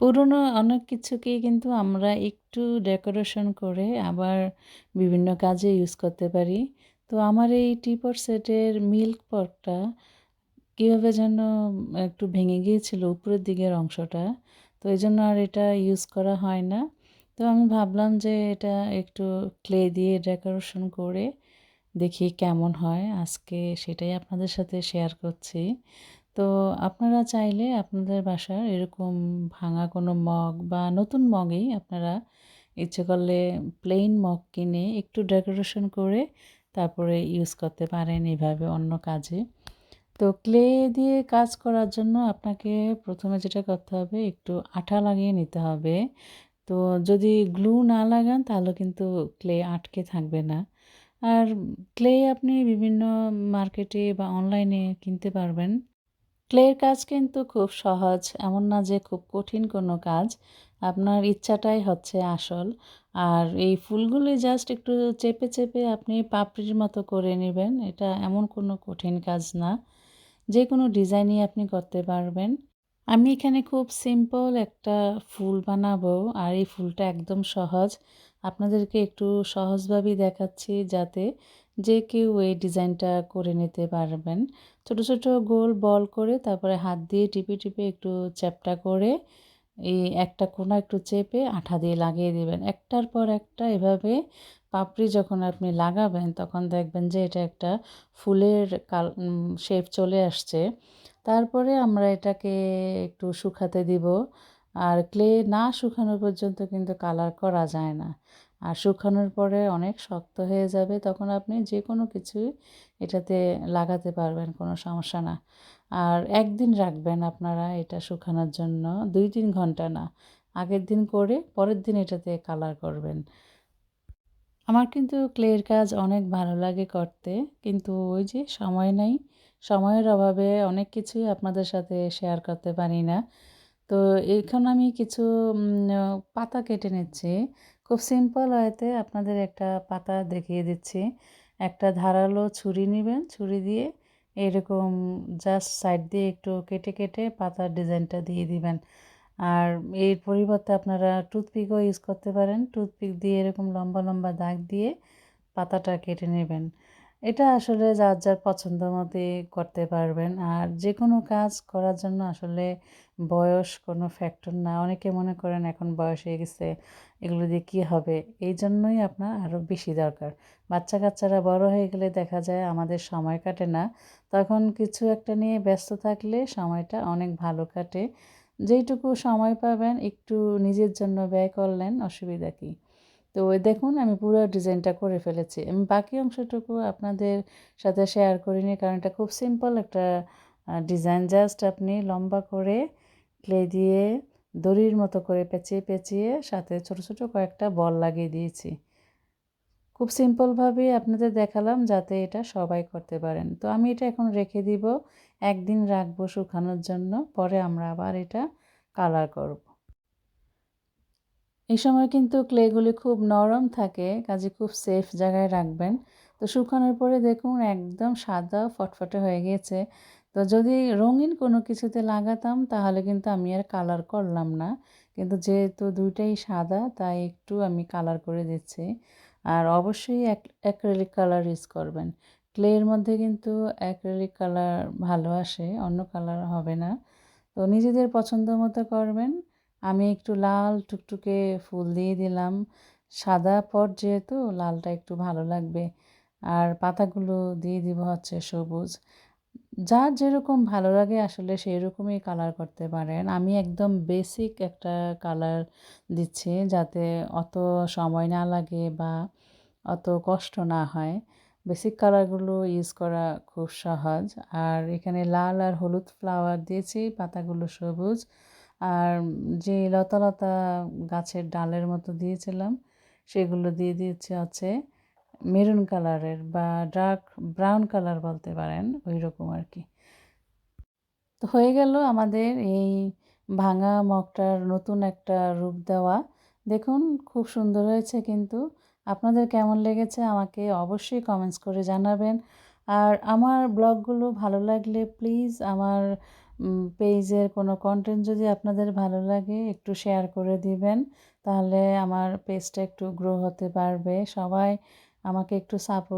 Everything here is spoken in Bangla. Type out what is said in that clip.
পুরনো অনেক কিছুকেই কিন্তু আমরা একটু ডেকোরেশন করে আবার বিভিন্ন কাজে ইউজ করতে পারি। তো আমার এই টিপট সেটের মিল্ক পটটা কীভাবে যেন একটু ভেঙে গিয়েছিল উপরের দিকের অংশটা, তো এই জন্য আর এটা ইউজ করা হয় না। তো আমি ভাবলাম যে এটা একটু ক্লে দিয়ে ডেকোরেশন করে দেখি কেমন হয়। আজকে সেটাই আপনাদের সাথে শেয়ার করছি। তো আপনারা চাইলে আপনাদের বাসার এরকম ভাঙা কোনো মগ বা নতুন মগেই আপনারা ইচ্ছে করলে প্লেন মগ কিনে একটু ডেকোরেশন করে তারপরে ইউজ করতে পারেন এভাবে অন্য কাজে। তো ক্লে দিয়ে কাজ করার জন্য আপনাকে প্রথমে যেটা করতে হবে, একটু আঠা লাগিয়ে নিতে হবে। তো যদি গ্লু না লাগান তাহলে কিন্তু ক্লে আটকে থাকবে না। আর ক্লে আপনি বিভিন্ন মার্কেটে বা অনলাইনে কিনতে পারবেন। ক্লের কাজ কিন্তু খুব সহজ, এমন না যে খুব কঠিন কোনো কাজ। আপনার ইচ্ছাটাই হচ্ছে আসল। আর এই ফুলগুলি জাস্ট একটু চেপে চেপে আপনি পাপড়ির মতো করে নেবেন। এটা এমন কোনো কঠিন কাজ না। যে কোনো ডিজাইনই আপনি করতে পারবেন। আমি এখানে খুব সিম্পল একটা ফুল বানাবো, আর এই ফুলটা একদম সহজ। আপনাদেরকে একটু সহজভাবেই দেখাচ্ছি যাতে যে কেউ এই ডিজাইনটা করে নিতে পারবেন। ছোট ছোট গোল বল করে তারপরে হাত দিয়ে টিপে টিপে একটু চ্যাপটা করে এই একটা কোনা একটু চেপে আঠা দিয়ে লাগিয়ে দেবেন। একটার পর একটা এভাবে পাপড়ি যখন আপনি লাগাবেন তখন দেখবেন যে এটা একটা ফুলের কাল শেপ চলে আসছে। তারপরে আমরা এটাকে একটু শুকাতে দিব। আর ক্লে না শুকানো পর্যন্ত কিন্তু কালার করা যায় না। আর শুকানোর পরে অনেক শক্ত হয়ে যাবে, তখন আপনি যে কোনো কিছুই এটাতে লাগাতে পারবেন, কোনো সমস্যা না। আর একদিন রাখবেন আপনারা এটা শুকানোর জন্য, দুই তিন ঘণ্টা না, আগের দিন করে পরের দিন এটাতে কালার করবেন। আমার কিন্তু ক্লের কাজ অনেক ভালো লাগে করতে, কিন্তু ওই যে সময় নাই, সময়ের অভাবে অনেক কিছুই আপনাদের সাথে শেয়ার করতে পারি না। তো এখন আমি কিছু পাতা কেটে নিচ্ছি খুব সিম্পল হয়তে আপনাদের একটা পাতা দেখিয়ে দিচ্ছি। একটা ধারালো ছুরি নেবেন, ছুরি দিয়ে এরকম জাস্ট সাইড দিয়ে একটু কেটে কেটে পাতার ডিজাইনটা দিয়ে দিবেন। আর এর পরিবর্তে আপনারা টুথপিকও ইউজ করতে পারেন। টুথপিক দিয়ে এরকম লম্বা লম্বা দাগ দিয়ে পাতাটা কেটে নেবেন। এটা আসলে যার যার পছন্দ মতে করতে পারবেন। আর যে কোনো কাজ করার জন্য আসলে বয়স কোনো ফ্যাক্টর না। অনেকে মনে করেন এখন বয়স হয়ে গেছে, এগুলো দিয়ে কী হবে? এই জন্যই আপনার আরও বেশি দরকার। বাচ্চা কাচ্চারা বড় হয়ে গেলে দেখা যায় আমাদের সময় কাটে না। তখন কিছু একটা নিয়ে ব্যস্ত থাকলে সময়টা অনেক ভালো কাটে। যেইটুকু সময় পাবেন, একটু নিজের জন্য ব্যয় করলেন, অসুবিধা কী? তো ওই দেখুন, আমি পুরো ডিজাইনটা করে ফেলেছি। আমি বাকি অংশটুকু আপনাদের সাথে শেয়ার করিনি, কারণ এটা খুব সিম্পল একটা ডিজাইন জাস্ট আপনি লম্বা করে ক্লে দিয়ে দড়ির মতো করে পেঁচিয়ে পেঁচিয়ে সাথে ছোট ছোট কয়েকটা বল লাগিয়ে দিয়েছি। খুব সিম্পলভাবে আপনাদের দেখালাম যাতে এটা সবাই করতে পারেন। তো আমি এটা এখন রেখে দিব, একদিন রাখব শুকানোর জন্য, পরে আমরা আবার এটা কালার করব। এই সময় কিন্তু ক্লেগুলি খুব নরম থাকে, কাজে খুব সেফ জায়গায় রাখবেন। তো শুকানোর পরে দেখুন একদম সাদা, ফটফটে হয়ে গিয়েছে। তো যদি রঙিন কোনো কিছুতে লাগাতাম, তাহলে কিন্তু আমি আর কালার করলাম না। কিন্তু যেহেতু দুইটাই সাদা, তাই একটু আমি কালার করে দিচ্ছি। আর অবশ্যই অ্যাক্রেলিক কালার ইউজ করবেন। ক্লের মধ্যে কিন্তু অ্যাক্রেলিক কালার ভালো আসে, অন্য কালার হবে না। তো নিজেদের পছন্দ মতো করবেন। আমি একটু লাল টুকটুকে ফুল দিয়ে দিলাম। সাদা পট যেহেতু, লালটা একটু ভালো লাগবে। আর পাতাগুলো দিয়ে দিব হচ্ছে সবুজ। যার যেরকম ভালো লাগে আসলে সেই রকমই কালার করতে পারেন। আমি একদম বেসিক একটা কালার দিচ্ছি যাতে অত সময় না লাগে বা অত কষ্ট না হয়। বেসিক কালারগুলো ইউজ করা খুব সহজ। আর এখানে লাল আর হলুদ ফ্লাওয়ার দিয়েছি, পাতাগুলো সবুজ। আর যে লতা লতা গাছের ডালের মতো দিয়েছিলাম, সেগুলো দিয়ে দিয়েছে আছে মেরুন কালারের বা ডার্ক ব্রাউন কালার বলতে পারেন ওই রকম আর কি। তো হয়ে গেল আমাদের এই ভাঙা মগটার নতুন একটা রূপ দেওয়া। দেখুন, খুব সুন্দর হয়েছে কিন্তু। আপনাদের কেমন লেগেছে আমাকে অবশ্যই কমেন্টস করে জানাবেন। আর আমার ব্লগগুলো ভালো লাগলে প্লিজ আমার পেজের কোনো কন্টেন্ট যদি আপনাদের ভালো লাগে, একটু শেয়ার করে দিবেন, তাহলে আমার পেজটা একটু গ্রো হতে পারবে। সবাই আমাকে একটু সাপোর্ট